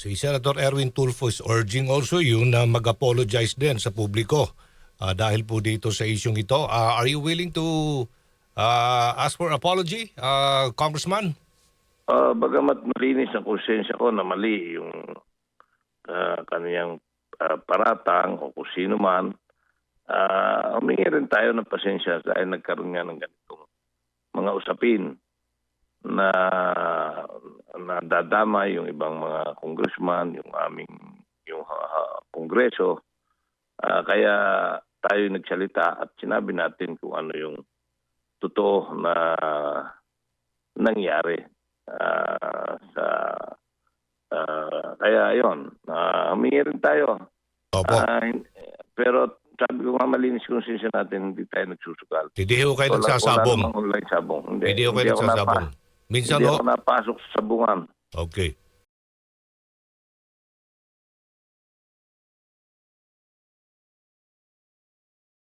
si Senator Erwin Tulfo is urging also you na mag-apologize din sa publiko ah, dahil po dito sa isyong ito. Ah, are you willing to ah, ask for apology, ah, Congressman? Ah, bagamat malinis ang konsensya ko na mali yung ah, kaniyang ah, paratang o kung sino man, ah, humingi rin tayo ng pasensya dahil nagkaroon nga ng ganitong mga usapin na nadadama yung ibang mga congressman, yung aming yung ah, kongreso. Ah, kaya tayo nagsalita at sinabi natin kung ano yung totoo na nangyari ah, sa ah, kaya yon uh, humingi rin tayo Opo. Hin- pero sabi ko nga malinis konsensya natin hindi tayo nagsusugal Hindi ho kayo Wala- nagsasabong. wala online sabong hindi, Hindi ho kayo ako nagsasabong. napa- Minsan hindi ho, ako napasok sa sabungan Ok.